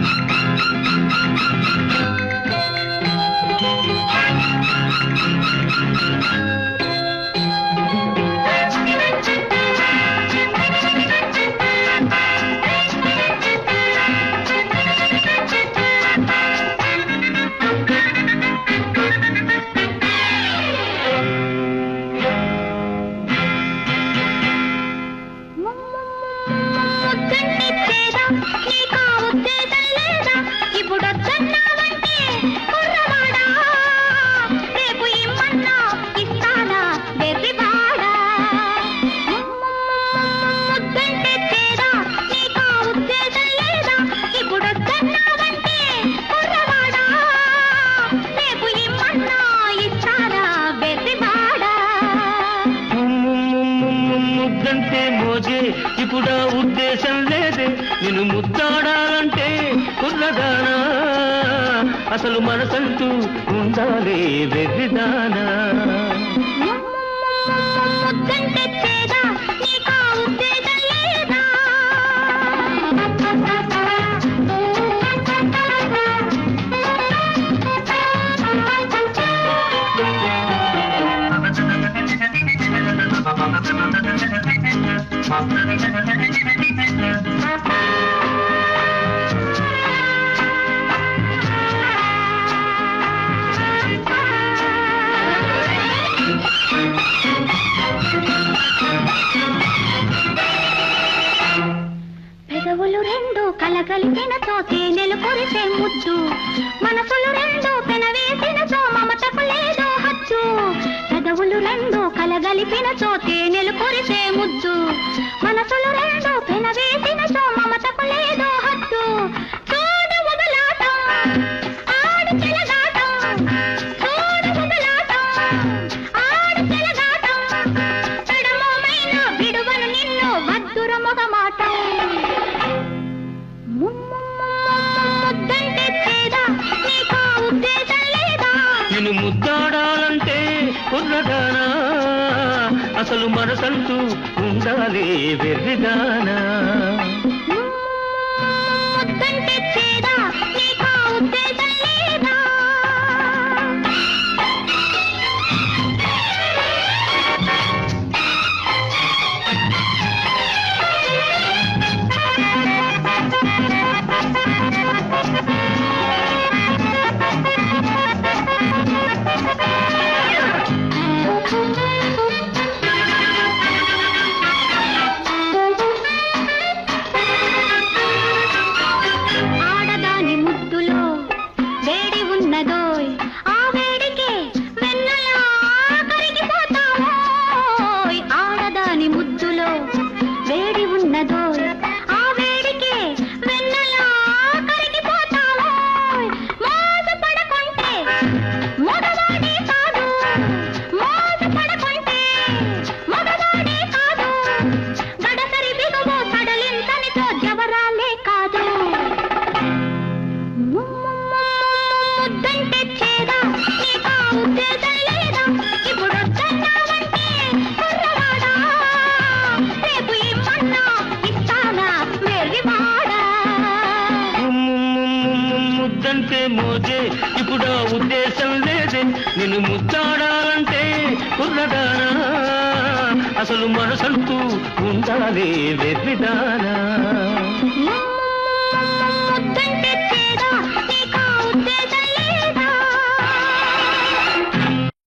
you. లేదంటే మోజే ఇప్పుడా ఉద్దేశం లేదే. నేను ముద్దాడాలంటే కుర్రదానా అసలు మనసంటూ ఉండాలి వెర్రిదానా? పెదవులు రెండు కలగలిపిన తోతే నెలు కురిసే ముద్దు మనసులు రెండు పెనవేసిన తో మమతకు లేదో హచ్చు. పెదవులు రెండు కలగలిపిన తోతే నెలు కురిసే మనసులు రెండు పెనవేసిన తో మమతకు లేదో హద్దు. చూడు మొదలాటం ఆడు చెలగాటం చూడు మొదలాటం ఆడు చెలగాటం. పెడమోమైన విడువను నిన్ను ముద్దంటే నీకా ఉద్దేశం లేదా? ముద్దాడాలంటే కుర్రదానా అసలు మనసంటూ ఉండాలి వెర్రిదానా ముద్దంటే మోజే ఇప్పుడు ఉద్దేశం లేదే. నిన్ను ముద్దాడాలంటే కుర్రదానా అసలు మనసంటూ ఉండాలి వెర్రిదానా?